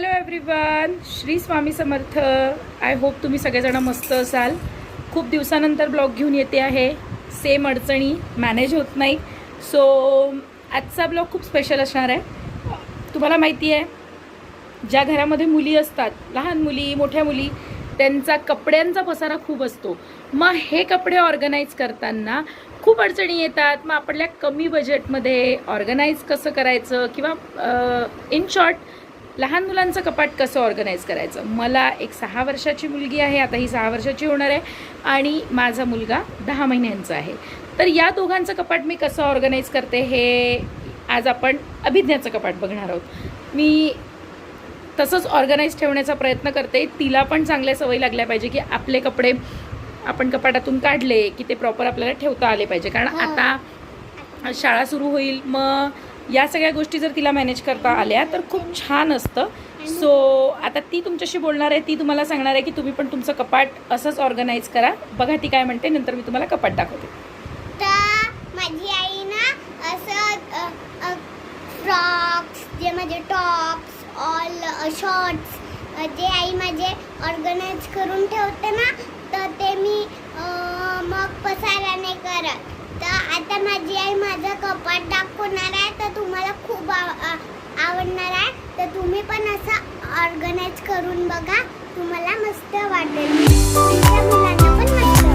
Hello everyone Shri Swami Samarth. I hope तुम्ही सगळेजण मस्त असाल. खूप दिवसानंतर ब्लॉग घेऊन येते आहे. सेम अडचणी मॅनेज होत नाही. सो आजचा ब्लॉग खूप स्पेशल असणार आहे. तुम्हाला माहिती आहे ज्या घरामध्ये मुली असतात लहान मुली मोठ्या मुली त्यांचा कपड्यांचा पसारा खूप असतो. मग हे कपडे ऑर्गनाईज करताना खूप अडचणी येतात. मग आपल्या कमी बजेटमध्ये ऑर्गनाईज कसं करायचं? किंवा इन शॉर्ट लहान मुलांचं कपाट कसं ऑर्गनाईज करायचं? मला एक सहा वर्षाची मुलगी आहे आता ही सहा वर्षाची होणार आहे आणि माझा मुलगा दहा महिन्यांचा आहे. तर या दोघांचं कपाट मी कसं ऑर्गनाईज करते हे आज आपण अभिज्ञाचं कपाट बघणार आहोत. मी तसंच ऑर्गनाईज ठेवण्याचा प्रयत्न करते. तिला पण चांगल्या सवयी लागल्या पाहिजे की आपले कपडे आपण कपाटातून काढले की ते प्रॉपर आपल्याला ठेवता आले पाहिजे. कारण आता शाळा सुरू होईल मग या सगळ्या गोष्टी जर तिला मॅनेज करता आल्या तर खूप छान असतं. सो आता ती तुमच्याशी बोलणार आहे ती तुम्हाला सांगणार आहे की तुम्ही पण तुमचं कपाट असंच ऑर्गनाईज करा. बघा ती काय म्हणते नंतर मी तुम्हाला कपाट दाखवते. माझी आई ना असं फ्रॉक्स जे माझे टॉप्स ऑल शॉर्ट्स जे आई माझे ऑर्गनाईज करून ठेवते ना तर ते मी मग पसारा नाही करत. तर आता माझी आई माझं कपाट दाखवणार आहे तर तुम्हाला खूप आव- आवडणार आहे. तर तुम्ही पण असं ऑर्गनाईज करून बघा तुम्हाला मस्त वाटेल. मुलांना पण मस्त.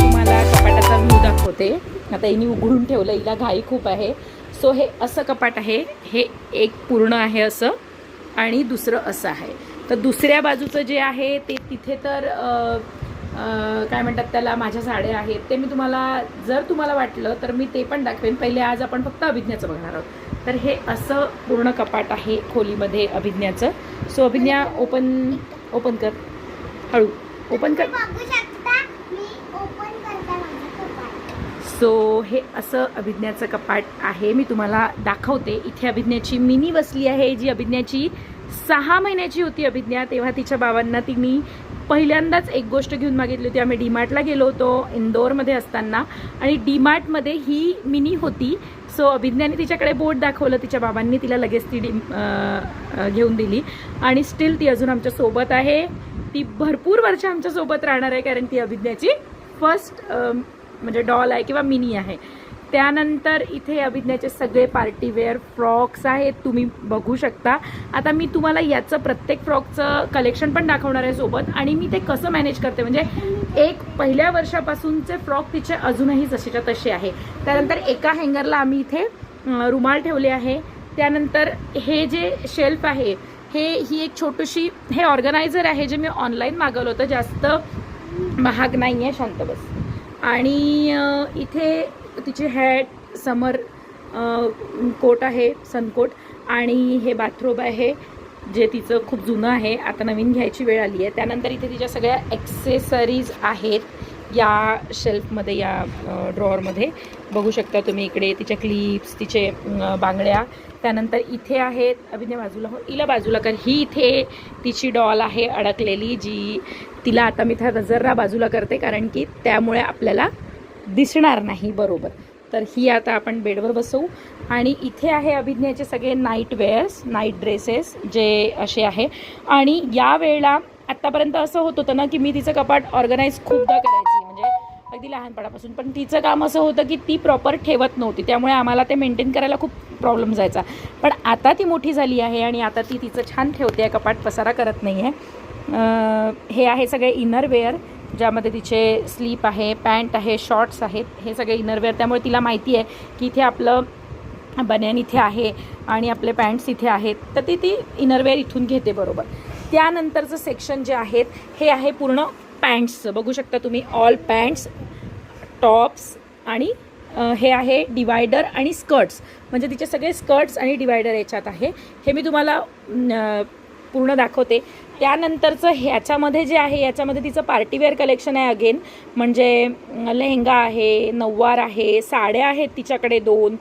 तुम्हाला कपाटाचा व्ह्यू दाखवते. आता हिने उघडून ठेवलं हिला घाई खूप आहे. सो हे असं कपाट आहे. हे एक पूर्ण आहे असं आणि दुसरं असं आहे. तर दुसऱ्या बाजूचं जे आहे ते तिथे तर काय म्हणतात त्याला माझ्या साड्या आहेत ते मी तुम्हाला जर तुम्हाला वाटलं तर मी ते पण दाखवेन. पहिले आज आपण फक्त अभिज्ञाचं बघणार आहोत. तर हे असं पूर्ण कपाट आहे खोलीमध्ये अभिज्ञाचं. सो अभिज्ञा ओपन ओपन कर. हळू. ओपन कर. बघू शकता मी ओपन करता माझं कपाट. सो हे असं अभिज्ञाचं कपाट आहे. मी तुम्हाला दाखवते. इथे अभिज्ञाची मिनी बसली आहे जी अभिज्ञाची सहा महिन्याची होती अभिज्ञा तेव्हा तिच्या बाबांना ती मी पहिल्यांदाच एक गोष्ट घेऊन मागितली होती. आम्ही डीमार्टला गेलो होतो इंदोरमध्ये असताना. आणि डीमार्टमध्ये ही मिनी होती. सो अभिज्ञाने तिच्याकडे बोट दाखवलं तिच्या बाबांनी तिला लगेच ती डी घेऊन दिली. आणि स्टील ती अजून आमच्यासोबत आहे. ती भरपूर वर्ष आमच्यासोबत राहणार आहे कारण ती अभिज्ञाची फर्स्ट म्हणजे डॉल आहे किंवा मिनी आहे. त्यानंतर इथे अभिज्ञाचे सगळे पार्टीवेअर फ्रॉक्स आहेत. तुम्ही बघू शकता. आता मी तुम्हाला याचं प्रत्येक फ्रॉकचं कलेक्शन पण दाखवणार आहे सोबत. आणि मी ते कसं मॅनेज करते म्हणजे एक पहिल्या वर्षापासूनचे फ्रॉक तिचे अजूनही जसेच्या तसे आहे. त्यानंतर एका हँगरला आम्ही इथे रुमाल ठेवले आहे. त्यानंतर हे जे शेल्फ आहे हे ही एक छोटीशी हे ऑर्गनायझर आहे जे मी ऑनलाईन मागवलं होतं. जास्त महाग नाही आहे शांत बस. आणि इथे तिची हॅट समर कोट आहे सनकोट आणि हे बाथरोब आहे जे तिचं खूप जुनं आहे आता नवीन घ्यायची वेळ आली आहे. त्यानंतर इथे तिच्या सगळ्या ॲक्सेसरीज आहेत या शेल्फमध्ये या ड्रॉवरमध्ये बघू शकता तुम्ही इकडे तिच्या क्लिप्स तिचे बांगड्या. त्यानंतर इथे आहेत अभिनय बाजूला हो हिला बाजूला कर ही इथे तिची डॉल आहे अडकलेली जी तिला आता मी त्या गजर्रा बाजूला करते कारण की त्यामुळे आपल्याला दिसणार नाही बरोबर. तर ही आता आपण बेडवर बसवू. आणि इथे आहे अभिज्ञाचे सगळे नाईट वेअर्स नाईट ड्रेसेस जे असे आहे. आणि या वेळेला आत्तापर्यंत असं होत होतं ना की मी तिचं कपाट ऑर्गनाईज खूपदा करायची. म्हणजे अगदी लहानपणापासून. पण तिचं काम असं होतं की ती प्रॉपर ठेवत नव्हती. त्यामुळे आम्हाला ते मेंटेन करायला खूप प्रॉब्लेम जायचा. पण आता ती मोठी झाली आहे आणि आता ती तिचं छान ठेवते. आहे कपाट पसारा करत नाही आहे हे आहे सगळे इनर वेअर ज्यामध्ये तिचे स्लीप आहे पॅन्ट आहे शॉर्ट्स आहेत हे सगळे इनरवेअर त्यामुळे तिला माहिती आहे की इथे आपलं बन्यान इथे आहे आणि आपले पॅन्ट्स इथे आहेत. तर ती ती इनरवेअर इथून घेते बरोबर. त्यानंतरचं सेक्शन जे आहेत हे आहे पूर्ण पॅन्ट्सचं. बघू शकता तुम्ही ऑल पॅन्ट्स टॉप्स आणि हे आहे डिवायडर आणि स्कर्ट्स म्हणजे तिचे सगळे स्कर्ट्स आणि डिवायडर याच्यात आहे. हे मी तुम्हाला पूर्ण दाखवते. त्यानंतरचं ह्याच्यामध्ये जे आहे याच्यामध्ये तिचं पार्टीवेअर कलेक्शन आहे अगेन. म्हणजे लेहंगा आहे नऊवार आहे साड्या आहेत तिच्याकडे दोन.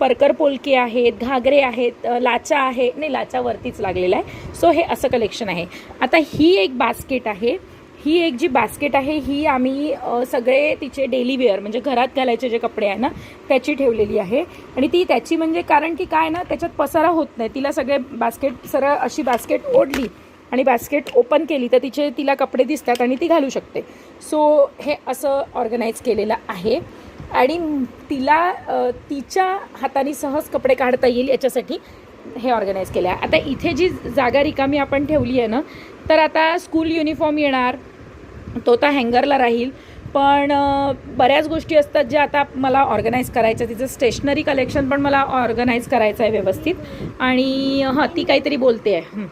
परकर पोलके आहेत घागरे आहेत लाचा आहे. नाही लाचावरतीच लागलेला आहे. सो हे असं कलेक्शन आहे. आता ही एक बास्केट आहे. ही एक जी बास्केट आहे ही आम्ही सगळे तिचे डेली वेअर म्हणजे घरात घालायचे जे कपडे आहे ना त्याची ठेवलेली आहे. आणि ती त्याची म्हणजे कारण की काय ना त्याच्यात पसारा होत नाही. तिला सगळे बास्केट सरळ अशी बास्केट ओढली आणि बास्केट ओपन केली तर तिचे तिला कपडे दिसतात आणि ती घालू शकते. सो हे असं ऑर्गनाईज केलेलं आहे. आणि तिला तिच्या हाताने सहज कपडे काढता येईल याच्यासाठी हे ऑर्गनाईज केलं आहे. आता इथे जी जागा रिकामी आपण ठेवली आहे ना तर आता स्कूल युनिफॉर्म येणार तो तर हँगरला राहील. पण बऱ्याच गोष्टी असतात ज्या आता मला ऑर्गनाईज करायच्या तिचं स्टेशनरी कलेक्शन पण मला ऑर्गनाईज करायचं आहे व्यवस्थित. आणि हां ती काहीतरी बोलते आहे.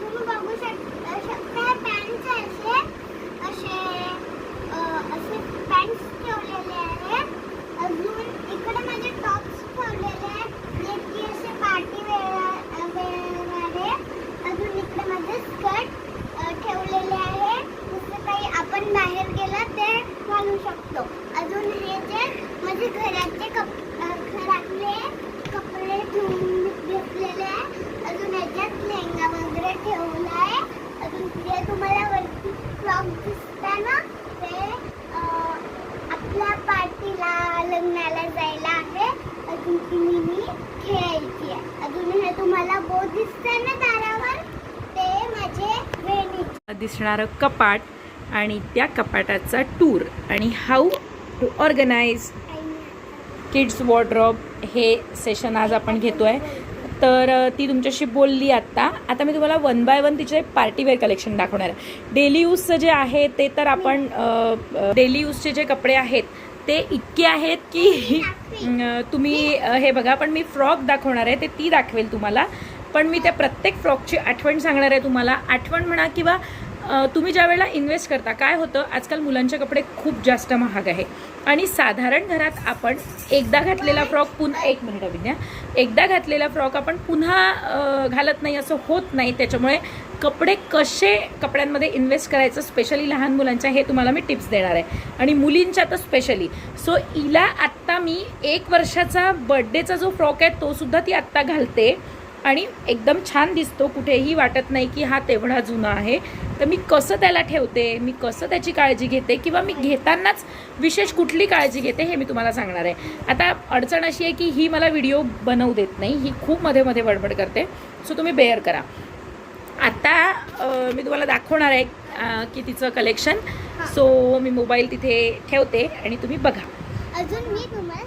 तुम्ही बघू शक शकता असे असे पॅन्ट्स ठेवलेले आहेत. अजून इकडे माझे टॉप्स ठेवलेले आहेत जे की असे पार्टी वेअर वेअर आहे अजून इकडे माझे स्कर्ट ठेवलेले आहे जसं काही आपण बाहेर गेलं ते घालू शकतो अजून हे जे माझे घराचे कप अ, घरातले कपडे ठेवून घेतलेले आहे अजून याच्यात लेंगा वगैरे ठेवला आहे अजून जे तुम्हाला वरती फ्रॉक दिसता ना ते अ, आपल्या पार्टीला लग्नाला जायला आहे अजून ती मिनी खेळायची आहे अजून हे तुम्हाला बोट दिसतंय ना दारावर ते माझे वेणी असणारं कपाट आणि त्या कपाटाचा टूर आणि how to organise kids wardrobe हे सेशन आज आपण घेतो आहे तर ती तुमच्याशी बोलली आत्ता आता मी तुम्हाला वन बाय वन तिचे पार्टीवेअर कलेक्शन दाखवणार आहे. डेली यूजचं जे आहे ते तर आपण डेली यूजचे जे कपडे आहेत ते इतके आहेत की तुम्ही हे बघा पण मी फ्रॉक दाखवणार आहे ते ती दाखवेल तुम्हाला. पण मी त्या प्रत्येक फ्रॉकची आठवण सांगणार आहे तुम्हाला. आठवण म्हणा किंवा तुम्ही ज्या वेळेला इन्व्हेस्ट करता काय होतं? आजकाल मुलांचे कपडे खूप जास्त महाग आहे. आणि साधारण घरात आपण एकदा घातलेला फ्रॉक पुन्हा एक मिनिट विद्या एकदा घातलेला फ्रॉक आपण पुन्हा घालत नाही असं होत नाही. त्याच्यामुळे कपडे कसे कपड्यांमध्ये इन्व्हेस्ट करायचं स्पेशली लहान मुलांच्या हे तुम्हाला मी टिप्स देणार आहे. आणि मुलींच्या तर स्पेशली सो इला आत्ता मी एक वर्षाचा बड्डेचा जो फ्रॉक आहे तोसुद्धा ती आत्ता घालते. आणि एकदम छान दिसतो कुठेही वाटत नाही की हा तेवढा जुना आहे. तर मी कसं त्याला ठेवते? मी कसं त्याची काळजी घेते? किंवा मी घेतानाच विशेष कुठली काळजी घेते हे मी तुम्हाला सांगणार आहे. आता अडचण अशी आहे की ही मला व्हिडिओ बनवू देत नाही. ही खूप मध्ये मध्ये बडबड करते. सो तुम्ही बेअर करा. आता मी तुम्हाला दाखवणार आहे की तिचं कलेक्शन. सो मी मोबाईल तिथे ठेवते आणि तुम्ही बघा. अजून मी तुम्हाला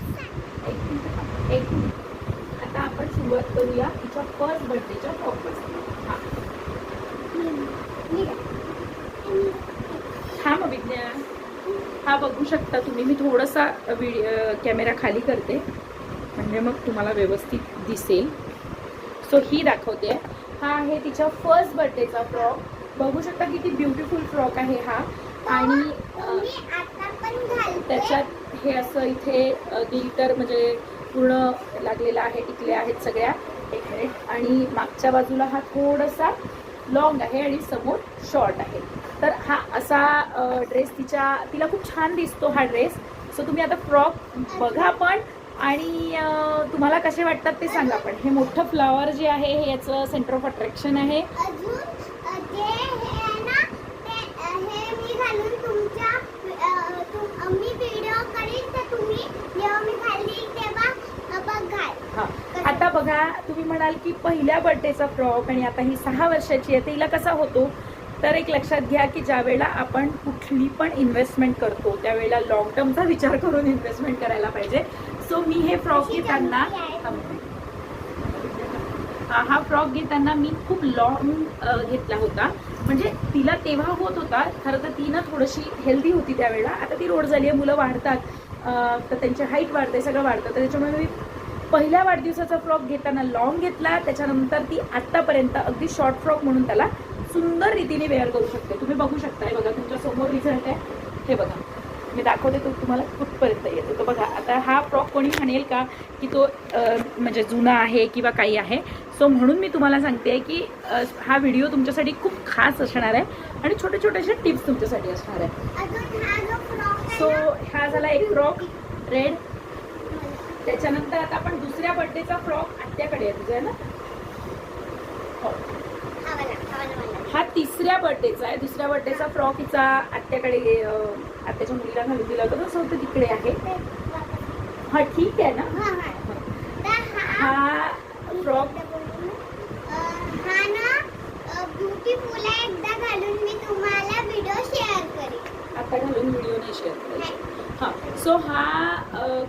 एक मिनिट एक मिनिट आता आपण सुरुवात करूया तिच्या फर्स्ट बर्थडेच्या फ्रॉकपासून हां. हा मग विज्ञान हा बघू शकता तुम्ही. मी थोडासा व्हिडिओ कॅमेरा खाली करते. म्हणजे मग तुम्हाला व्यवस्थित दिसेल. सो ही दाखवते. हा आहे तिच्या फर्स्ट बर्थडेचा फ्रॉक. बघू शकता किती ब्युटिफुल फ्रॉक आहे हा. आणि त्याच्यात हे असं इथे गिल्टर म्हणजे पूर्ण लागलेलं आहे टिकले आहेत सगळ्या. एक मिनिट आणि मागच्या बाजूला हा थोडासा लॉंग आहे आणि समोर शॉर्ट आहे. तर हा असा ड्रेस तिच्या तिला खूप छान दिसतो हा ड्रेस सो तुम्ही आता फ्रॉक बघा पण आणि तुम्हाला कसे वाटतात ते सांगा पण. हे मोठं फ्लॉवर जे आहे हे याचं सेंटर ऑफ अट्रॅक्शन आहे अजून अ, जे हे आहे ना ते अ, हे मी घालून तुमच्या अ, तुम- अ, मी व्हिडिओ करीन तर तुम्ही जेव्हा मी घालीन तेव्हा अ, बघाल हा आता बघा तुम्ही म्हणाल की पहिल्या बर्थडेचा फ्रॉक आणि आता ही सहा वर्षाची आहे तर हिला कसा होतो? तर एक लक्षात घ्या की ज्या वेळेला आपण कुठली पण इन्व्हेस्टमेंट करतो त्यावेळेला लॉंग टर्मचा विचार करून इन्व्हेस्टमेंट करायला पाहिजे. सो मी हे फ्रॉक घेताना? हा फ्रॉक घेताना मी खूप लॉंग घेतला होता. म्हणजे तिला तेव्हा होत होता खरं तर ती ना थोडीशी हेल्दी होती त्यावेळेला. आता ती रोड झाली आहे मुलं वाढतात तर त्यांची हाईट वाढते सगळं वाढतं. तर त्याच्यामुळे मी पहिल्या वाढदिवसाचा फ्रॉक घेताना लॉंग घेतला त्याच्यानंतर ती आत्तापर्यंत अगदी शॉर्ट फ्रॉक म्हणून त्याला सुंदर रीतीने वेअर करू शकते. तुम्ही बघू शकता हे बघा तुमच्यासमोर रिझल्ट आहे. हे बघा मी दाखवते तो तुम्हाला कुठपर्यंत येतो. तो बघा आता हा फ्रॉक कोणी म्हणेल का? की तो म्हणजे जुना आहे किंवा काही आहे? सो म्हणून मी तुम्हाला सांगते की अ, हा व्हिडिओ तुमच्यासाठी खूप खास असणार आहे आणि छोटे छोटेसे टिप्स तुमच्यासाठी असणार आहे. सो हा झाला एक फ्रॉक रेड त्याच्यानंतर आता आपण दुसऱ्या बर्थडेचा फ्रॉक आत्याकडे आहे तुझा आहे ना? हो. हा तिसऱ्या बर्थडेचा आहे. दुसऱ्या बर्थडेचा फ्रॉक हिचा आत्याकडे आत्याच्या मुलीला घालून दिला होता. तसं होतं तिकडे आहे. हा ठीक आहे ना? हा हा हा हा फ्रॉक अं, हा ना ब्युटीफुल आहे. एकदा घालून मी तुम्हाला व्हिडिओ शेअर करेन. आता घालून व्हिडिओ नाही शेअर करायचा. हां. सो हा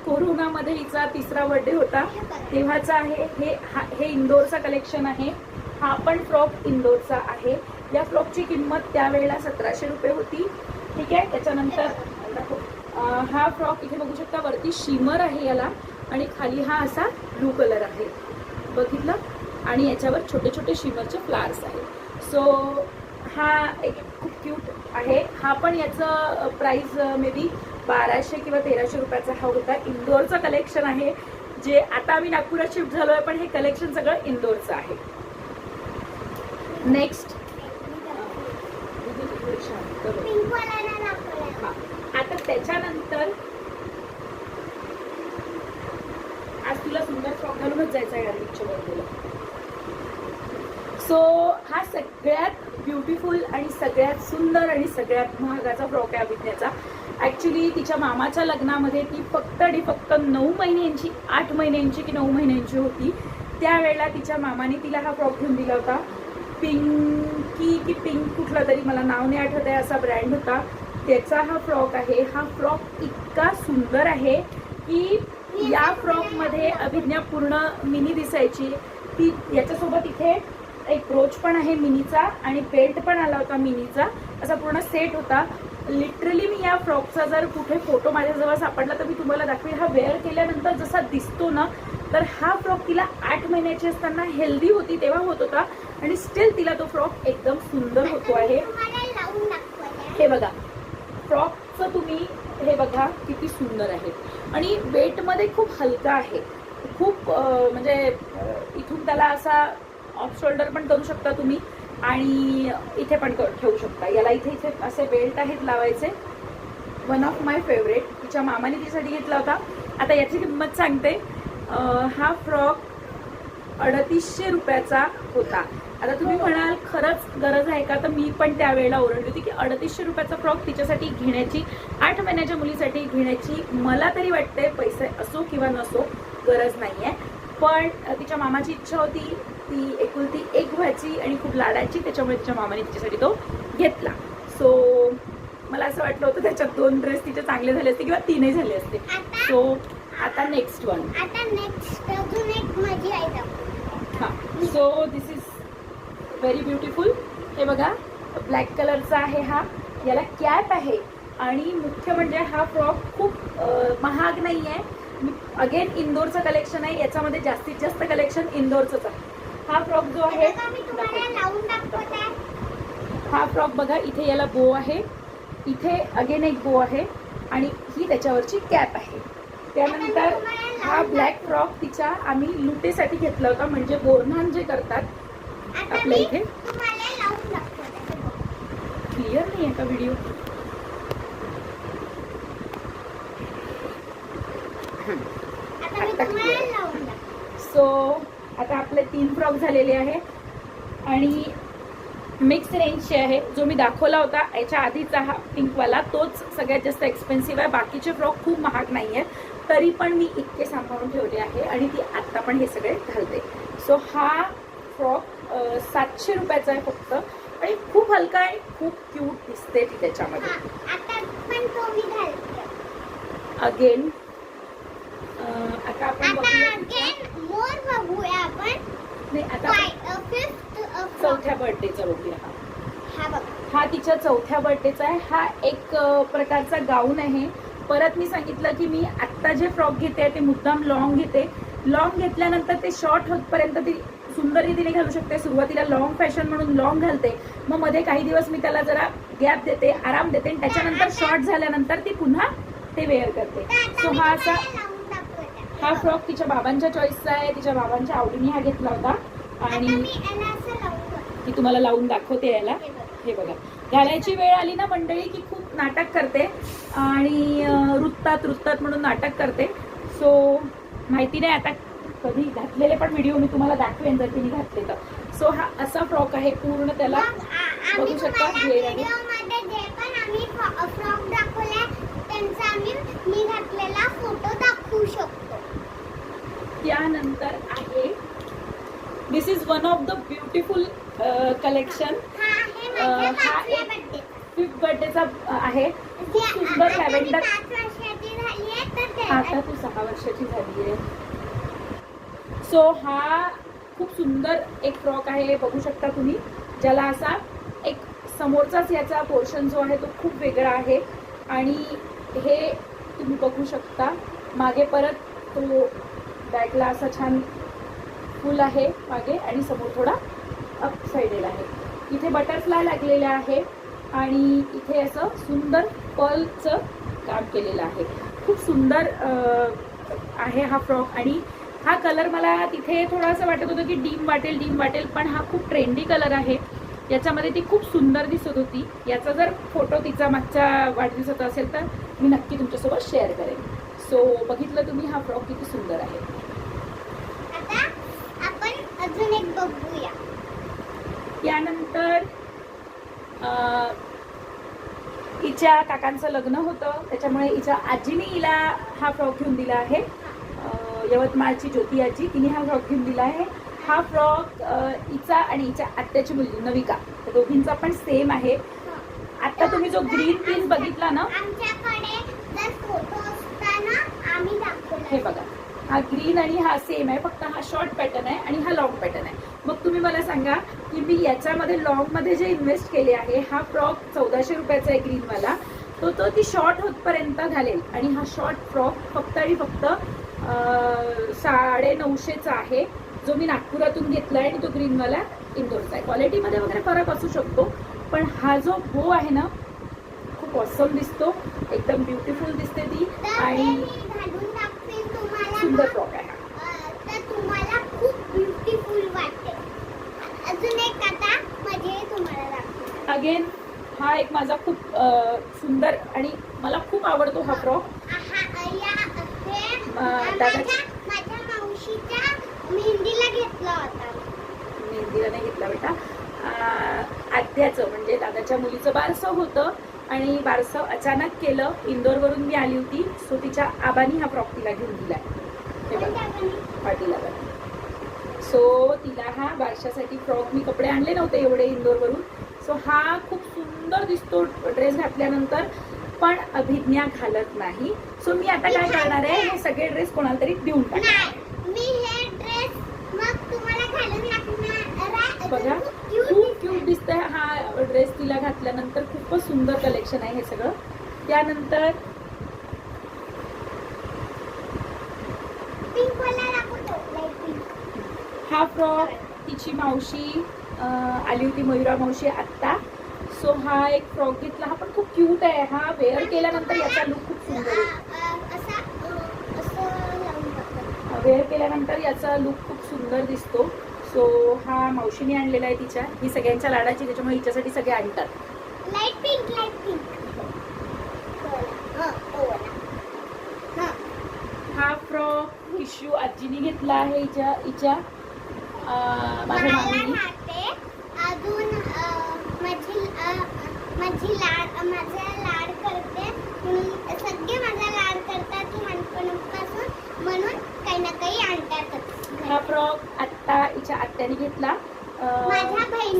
कोरोनामध्ये हिचा तिसरा बर्थडे होता. तेव्हाचा आहे. हे हा हे इंदोरचा कलेक्शन आहे. हा पण फ्रॉक इंदोरचा आहे. या फ्रॉकची किंमत त्यावेळेला सतराशे रुपये होती. ठीक आहे? त्याच्यानंतर हा फ्रॉक इथे बघू शकता वरती शिमर आहे याला आणि खाली हा असा ब्लू कलर आहे. बघितलं? आणि याच्यावर छोटे छोटे शिमरचे फ्लावर्स आहेत. सो हा एक खूप क्यूट आहे. हा पण याचं प्राईज मे बी बाराशे किंवा तेराशे रुपयाचा हा होता. इंदोरचं कलेक्शन आहे. जे आता आम्ही नागपुरात शिफ्ट झालो आहे पण हे कलेक्शन सगळं इंदोरचं आहे. नेक्स्ट आता त्याच्यानंतर आज तुला सुंदर फ्रॉक घालूनच जायचं आहे गार्लिकच्या बर्थडेला सो हा सगळ्यात ब्युटिफुल आणि सगळ्यात सुंदर आणि सगळ्यात महागाचा फ्रॉक आहे अभिज्ञाचा. ॲक्च्युली तिच्या मामाच्या लग्नामध्ये ती फक्त आणि फक्त नऊ महिन्यांची आठ महिन्यांची की नऊ महिन्यांची होती. त्यावेळेला तिच्या मामाने तिला हा फ्रॉक घेऊन दिला होता. पिंकी की पिंक कुठला तरी मला नाव नाही आठवत आहे असा ब्रँड होता. त्याचा हा फ्रॉक आहे. हा फ्रॉक इतका सुंदर आहे की या फ्रॉकमध्ये अभिज्ञा पूर्ण मिनी दिसायची. ती याच्यासोबत इथे एक ब्रोच पण आहे मिनीचा आणि बेल्ट पण आला होता मिनीचा. असा पूर्ण सेट होता. लिटरली मी या फ्रॉकचा जर कुठे फोटो माझ्याजवळ सापडला तर मी तुम्हाला दाखवेल हा वेअर केल्यानंतर जसा दिसतो ना तर हा फ्रॉक तिला आठ महिन्याची असताना हेल्दी होती तेव्हा होत होता. आणि स्टील तिला तो फ्रॉक एकदम सुंदर होतो आहे. हे बघा. फ्रॉकचं तुम्ही हे बघा किती सुंदर आहे. आणि वेटमध्ये खूप हलका आहे. खूप म्हणजे इथून त्याला असा ऑफ शोल्डर पण करू शकता तुम्ही आणि इथे पण ठेवू शकता. याला इथे इथे असे बेल्ट आहेत लावायचे. वन ऑफ माय फेवरेट तिच्या मामाने तिसाठी घेतला होता. आता याची किंमत सांगते. हा फ्रॉक अडतीसशे रुपयाचा होता. आता तुम्ही म्हणाल खरंच गरज आहे का? तर मी पण त्यावेळेला ओरडली होती की अडतीसशे रुपयाचा फ्रॉक तिच्यासाठी घेण्याची आठ महिन्याच्या मुलीसाठी घेण्याची मला तरी वाटते पैसे असो किंवा नसो गरज नाही आहे पण तिच्या मामाची इच्छा होती ती एकुलती एक व्हायची आणि खूप लाडाची त्याच्यामुळे तिच्या मामाने तिच्यासाठी तो घेतला. सो मला असं वाटलं होतं त्याच्यात दोन ड्रेस तिचे चांगले झाले असते किंवा तीनही झाले असते. सो आता नेक्स्ट वन आता नेक्स्ट अजून एक माझी आई दाखवते हां. So this is very beautiful हे बघा ब्लॅक कलरचा आहे हा. याला कॅप आहे. आणि मुख्य म्हणजे हा फ्रॉक खूप महाग नाही आहे अगेन इंदोरचं कलेक्शन आहे. याच्यामध्ये जास्तीत जास्त कलेक्शन इंदोरचंच आहे. हा फ्रॉक जो आहे हा फ्रॉक बघा इथे याला बो आहे. इथे अगेन एक बो आहे आणि ही त्याच्यावरची कॅप आहे. त्यानंतर हा ब्लॅक फ्रॉक तिच्या आम्ही लुटेसाठी घेतला होता म्हणजे बोरन्हान जे करतात आपल्या इथे. क्लिअर नाही आहे का व्हिडिओ सो आपले तीन फ्रॉक झालेले आहे. आणि मिक्स रेंजचे आहे. जो मी दाखवला होता याच्या आधीचा हा पिंकवाला तोच सगळ्यात जास्त एक्सपेन्सिव्ह आहे. बाकीचे फ्रॉक खूप महाग नाही आहेत तरी पण मी इतके सांभाळून ठेवले आहे आणि ती आत्ता पण हे सगळे घालते. सो हा फ्रॉक सातशे रुपयाचा आहे फक्त. आणि खूप हलका आहे खूप क्यूट दिसते ती त्याच्यामध्ये. अगेन आता आपण मोर बघूया आपण. नाही आता चौथ्या बर्थडेचा बघूया. हा हा बघ. हा तिच्या चौथ्या बर्थडेचा आहे. हा एक प्रकारचा गाऊन आहे. परत मी सांगितलं की मी आत्ता जे फ्रॉक घेते ते मुद्दाम लॉंग घेते. लॉंग घेतल्यानंतर ते शॉर्ट होतपर्यंत ती सुंदर रीतीने घालू शकते. सुरुवातीला लॉंग फॅशन म्हणून लॉंग घालते. मग मध्ये काही दिवस मी त्याला जरा गॅप देते आराम देते. आणि त्याच्यानंतर शॉर्ट झाल्यानंतर ती पुन्हा ते वेअर करते. सो हा असा हा फ्रॉक तिच्या बाबांच्या चॉईसचा आहे. तिच्या बाबांच्या आवडीने हा घेतला होता. आणि ती तुम्हाला लावून दाखवते याला. हे बघा. घालायची वेळ आली ना मंडळी की खूप नाटक करते. आणि रुततात रुततात म्हणून नाटक करते. सो माहिती नाही आता कधी घातलेले पण व्हिडिओ मी तुम्हाला दाखवेन जर तिने घातले तर. सो हा असा फ्रॉक आहे. पूर्ण त्याला बघू शकता, फ्रॉक दाखवलाय त्यांचा आम्ही मी घातलेला फोटो दाखवू शकतो. त्यानंतर आहे. This is one of the beautiful collection हा हा पाचव्या एक-. फिफ्थ बर्थडेचा आहे. जे सुंदर ते आता तू सहा वर्षाची झाली आहे. सो हा खूप सुंदर एक फ्रॉक आहे बघू शकता तुम्ही. ज्याला असा एक समोरचाच याचा पोर्शन जो आहे तो खूप वेगळा आहे. आणि हे तुम्ही बघू शकता. मागे परत तो बॅकला असा छान फुल आहे मागे आणि समोर थोडा अप साइडेड आहे. इथे बटरफ्लाय लागलेला आहे आणि इथे असं सुंदर पर्लचं काम केलेलं आहे. खूप सुंदर आहे हा फ्रॉक आणि हा कलर मला तिथे थोडासा वाटत होतं की डीम वाटेल डीम वाटेल पण हा खूप ट्रेंडी कलर आहे. याच्यामध्ये ती खूप सुंदर दिसत होती. याचा जर फोटो तिचा मागच्या वाढदिवसाचा असेल तर मी नक्की तुमच्यासोबत शेअर करेन. सो बघितलं तुम्ही हा फ्रॉक किती सुंदर आहे. अजून एक बघूया. त्यानंतर अं, हिच्या काकांचं लग्न होतं. त्याच्यामुळे हिच्या आजीने हिला हा फ्रॉक घेऊन दिला आहे. यवतमाळची ज्योती आजी तिने हा फ्रॉक घेऊन दिला आहे. हा फ्रॉक हिचा आणि हिच्या आत्याची मुलगी नविका त्या दोघींचा पण सेम आहे. आता तुम्ही जो ग्रीन पीस बघितला ना हे बघा. हा ग्रीन आणि हा सेम आहे फक्त हा शॉर्ट पॅटर्न आहे आणि हा लॉंग पॅटर्न आहे. मग तुम्ही मला सांगा की मी याच्यामध्ये लॉंगमध्ये जे इन्व्हेस्ट केले आहे हा फ्रॉक चौदाशे रुपयाचा आहे ग्रीनवाला तो तो ती शॉर्ट होतपर्यंत घालेल आणि हा शॉर्ट फ्रॉक फक्त आणि फक्त साडे नऊशेचा आहे जो मी नागपुरातून घेतला आहे आणि तो ग्रीनवाला इंदोरचा आहे. क्वालिटीमध्ये वगैरे फरक असू शकतो पण हा जो हो आहे ना खूप ऑसम दिसतो एकदम ब्युटिफुल दिसते ती. आणि मी घालून दाखवेन तुम्हाला सुंदर फ्रॉक आहे. अं, तर तुम्हाला खूप ब्युटिफुल वाटते. अजून एक आता म्हणजे तुम्हाला दाखवते. अगेन हा एक माझा खूप सुंदर आणि मला खूप आवडतो हा फ्रॉक माझ्या मावशीच्या मेहंदीला घेतला होता. मेहंदीला नाही घेतला बेटा. अ, आत्याचं म्हणजे दादाच्या मुलीचं बारसं होतं आणि बारसं अचानक केलं. इंदोरवरून मी आली होती. सो तिच्या आबानी हा फ्रॉक तिला घेऊन दिला पार्टीला सो तिला हा बारशासाठी फ्रॉक मी कपडे आणले नव्हते एवढे इंदोरवरून सो हा खूप सुंदर दिसतो ड्रेस घातल्यानंतर पण अभिज्ञा घालत नाही. सो मी आता काय करणार आहे? हे सगळे ड्रेस कोणाला तरी देऊन टाकणार. बघा खूप क्यूट दिसतंय. हा ड्रेस तिला घातल्यानंतर खूपच सुंदर कलेक्शन आहे हे सगळं. त्यानंतर पिंक वाला दाखवतो लाइट पिंक हा फ्रॉक तिची मावशी आली होती मयुरा मावशी आत्ता. सो हा एक फ्रॉक घेतला. हा पण खूप क्यूट आहे. हा वेअर केल्यानंतर याचा लुक खूप सुंदर आहे. वेअर केल्यानंतर याचा लुक खूप सुंदर दिसतो. सो हा मावशीने आणलेला आहे तिच्या. ही सगळ्यांच्या लाडाची त्याच्यामुळे हिच्यासाठी सगळे आणतात. लाइट पिंक लाइट पिंक हा फ्रॉक टिश्यू आजीने घेतला आहे हिच्या हिच्या. माझ्या मामीने अजून माझी माझी लाड माझा लाड करते. म्हणून सगळे माझा लाड करतात लहानपणापासून. म्हणून काही ना काही आणतातच. हा फ्रॉक आत्ता हिच्या आत्याने घेतला.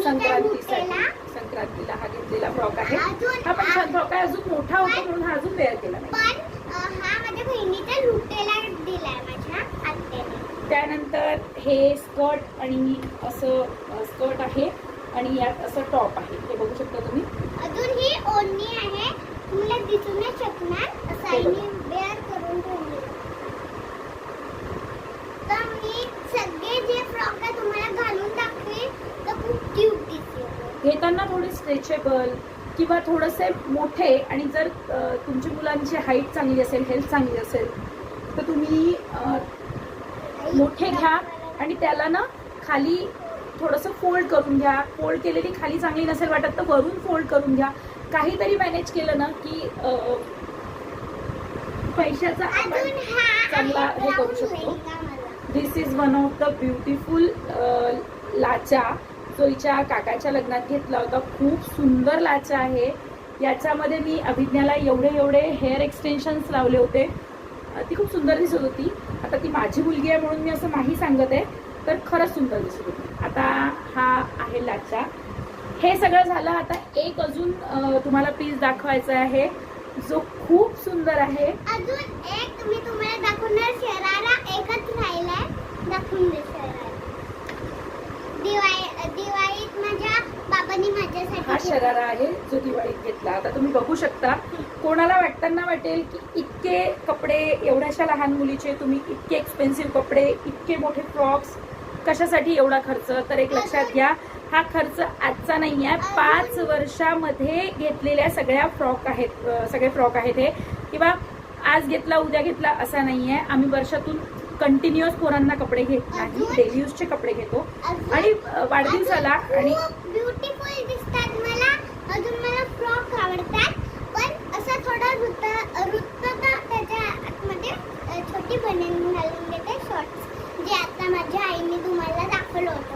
संक्रांतीसाठी. संक्रांतीला हा घेतलेला फ्रॉक आहे. अजून हा पण छान फ्रॉक आहे अजून मोठा होतो म्हणून हा अजून वेअर केला नाही पण अं, हा माझ्या बहिणीच्या लुटेला दिलाय माझ्या आत्याने त्यानंतर हे स्कर्ट आणि असं स्कर्ट आहे आणि यात असं टॉप आहे. हे बघू शकता तुम्ही. अजून ही ओढणी आहे. तुम्हाला दिसू नाही शकणार. असं बेअर करून ठेवली. तर मी सगळे जे फ्रॉक आहे तुम्हाला घालून घेताना थोडे स्ट्रेचेबल किंवा थोडेसे मोठे आणि जर अ, तुमची मुलांची हाईट चांगली असेल हेल्थ चांगली असेल तर तुम्ही मोठे घ्या आणि त्याला ना खाली थोडंसं फोल्ड करून घ्या. फोल्ड केलेली खाली चांगली नसेल वाटत तर वरून फोल्ड करून घ्या. काहीतरी मॅनेज केलं ना की पैशाचा चांगला हे करू शकतो. This is one of the beautiful लाचा. जो हिच्या काकाच्या लग्नात घेतला होता. खूप सुंदर लाचा आहे. याच्यामध्ये मी अभिज्ञाला एवढे एवढे हेअर एक्सटेन्शन्स लावले होते. ती खूप सुंदर दिसत होती. आता ती माझी मुलगी आहे म्हणून मी असं नाही सांगत आहे तर खरंच सुंदर दिसतो आता हा आहे लाचा. हे सगळं झालं आता एक अजून तुम्हाला पीस दाखवायचा आहे जो खूप सुंदर आहे. अजून एक मी तुम्हाला दाखवणार शरारा एकच राहिलाय दाखवून दे शरारा दिवाळी दिवाळीत माझ्या बाबांनी हा शरारा आहे जो दिवाळीत घेतला. आता तुम्ही बघू शकता कोणाला वाटताना वाटेल की इतके कपडे एवढ्याशा लहान मुलीचे तुम्ही इतके एक्सपेन्सिव्ह कपडे इतके मोठे फ्रॉक्स कशासाठी एवढा खर्च? तर एक लक्षात घ्या हा खर्च आजचा नाही आहे पाच वर्षामध्ये घेतलेल्या सगळ्या फ्रॉक आहेत सगळे फ्रॉक आहेत हे. किंवा आज घेतला उद्या घेतला असा नाही आहे आम्ही वर्षातून कंटिन्युअस पोरांना कपडे घेत नाही. डेली यूजचे कपडे घेतो. आणि वाढदिवसाला आणि ब्युटिफुल दिसतात मला. अजून मला फ्रॉक आवडतात. पण असं थोडं रुत रुतता त्याच्या आतमध्ये अ, छोटी बनेन घालून देते शॉर्ट्स जे आता माझ्या आईने तुम्हाला दाखवलं होतं.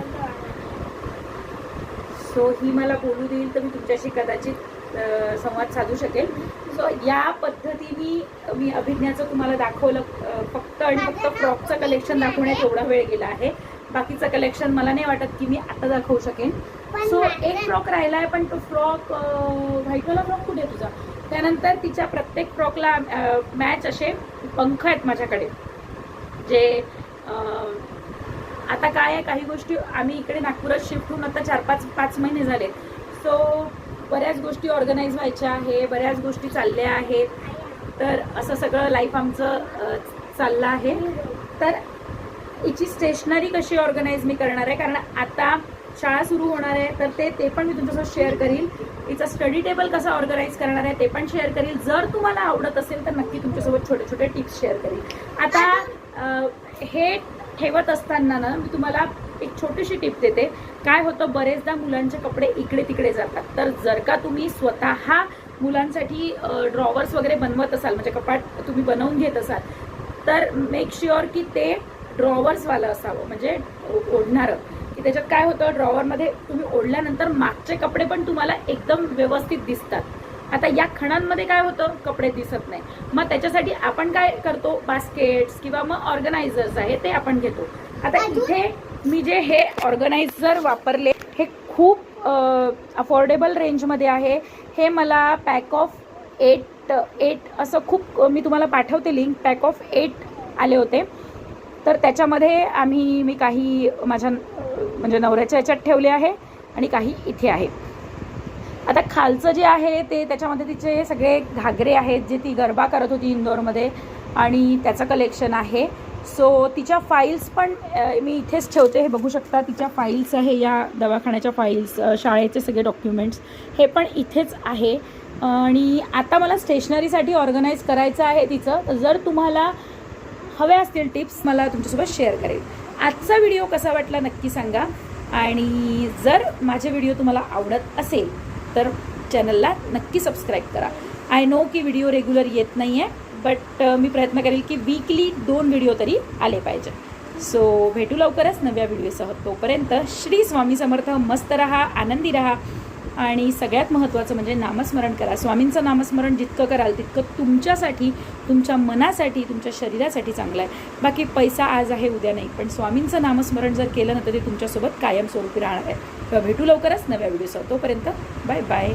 सो ही मला बोलू देईल तर मी तुमच्याशी कदाचित संवाद साधू शकेल. सो या पद्धतीने मी अभिज्ञाचं तुम्हाला दाखवलं फक्त आणि फक्त फ्रॉकचं कलेक्शन दाखवण्यात एवढा वेळ गेला आहे. बाकीचं कलेक्शन मला नाही वाटत की मी आता दाखवू शकेन. सो एक फ्रॉक राहिला आहे पण तो फ्रॉक व्हाईटवाला फ्रॉक कुठे तुझा? त्यानंतर तिच्या प्रत्येक फ्रॉकला मॅच असे पंख आहेत माझ्याकडे. जे आता काय आहे काही गोष्टी आम्ही इकडे नागपुरात शिफ्ट होऊन आता चार पाच पाच महिने झाले सो बऱ्याच गोष्टी ऑर्गनाईज व्हायच्या आहे बऱ्याच गोष्टी चालल्या आहेत. तर असं सगळं लाईफ आमचं चाललं आहे. तर हिची स्टेशनरी कशी ऑर्गनाईज मी करणार आहे? कारण आता शाळा सुरू होणार आहे तर ते ते पण मी तुमच्यासोबत शेअर करील. तिचा स्टडी टेबल कसा ऑर्गनाईज करणार आहे ते पण शेअर करील. जर तुम्हाला आवडत असेल तर नक्की तुमच्यासोबत छोटे छोटे टिप्स शेअर करील. आता हे ठेवत असताना ना मी तुम्हाला एक छोटीशी टिप देते. काय होतं बरेचदा मुलांचे कपडे इकडे तिकडे जातात. तर जर का तुम्ही स्वतः मुलांसाठी ड्रॉवर्स वगैरे बनवत असाल म्हणजे कपाट तुम्ही बनवून घेत असाल तर मेक शुअर की ते ड्रॉवर्सवालं असावं म्हणजे ओढणारं. की त्याच्यात काय होतं ड्रॉवरमध्ये तुम्ही ओढल्यानंतर मागचे कपडे पण तुम्हाला एकदम व्यवस्थित दिसतात. आता या खणांमध्ये काय होतं कपडे दिसत नाही. मग त्याच्यासाठी आपण काय करतो बास्केट्स किंवा मग ऑर्गनायझर्स आहे ते आपण घेतो. आता इथे मी जे हे ऑर्गनायझर वापरले हे खूप अफोर्डेबल रेंजमध्ये आहे. हे मला पॅक ऑफ एट एट असं खूप मी तुम्हाला पाठवते लिंक पॅक ऑफ एट आले होते. तर त्याच्यामध्ये आम्ही मी काही माझ्या म्हणजे नवऱ्याच्या याच्यात ठेवले आहे आणि काही इथे आहे. आता खालचं जे आहे ते त्याच्यामध्ये तिचे सगळे घागरे आहेत जे ती गरबा करत होती इंदोरमध्ये आणि त्याचं कलेक्शन आहे. सो तिच्या फाईल्स पण मी इथेच ठेवते. हे बघू शकता तिच्या फाईल्स आहे या दवाखान्याच्या फाईल्स शाळेचे सगळे डॉक्युमेंट्स हे पण इथेच आहे. आणि आता मला स्टेशनरीसाठी ऑर्गनाईज करायचं आहे तिचं. तर जर तुम्हाला हव्या असतील टिप्स मला तुमच्यासोबत शेअर करेल. आजचा व्हिडिओ कसा वाटला नक्की सांगा. आणि जर माझे व्हिडिओ तुम्हाला आवडत असेल तर चॅनलला नक्की सबस्क्राईब करा. आय नो की व्हिडिओ रेग्युलर येत नाही आहे बट uh, मी प्रयत्न करेल की वीकली दोन व्हिडिओ तरी आले पाहिजे. सो भेटू लवकरच नव्या व्हिडिओसह तोपर्यंत श्री स्वामी समर्थ मस्त रहा आनंदी रहा. आणि सगळ्यात महत्त्वाचं म्हणजे नामस्मरण करा. स्वामींचं नामस्मरण जितकं कराल तितकं तुमच्यासाठी तुमच्या मनासाठी तुमच्या शरीरासाठी चांगलं आहे. बाकी पैसा आज आहे उद्या नाही. पण स्वामींचं नामस्मरण जर केलं ना तर ते तुमच्यासोबत कायमस्वरूपी राहणार आहे. तर भेटू लवकरच नव्या व्हिडिओसह तोपर्यंत बाय बाय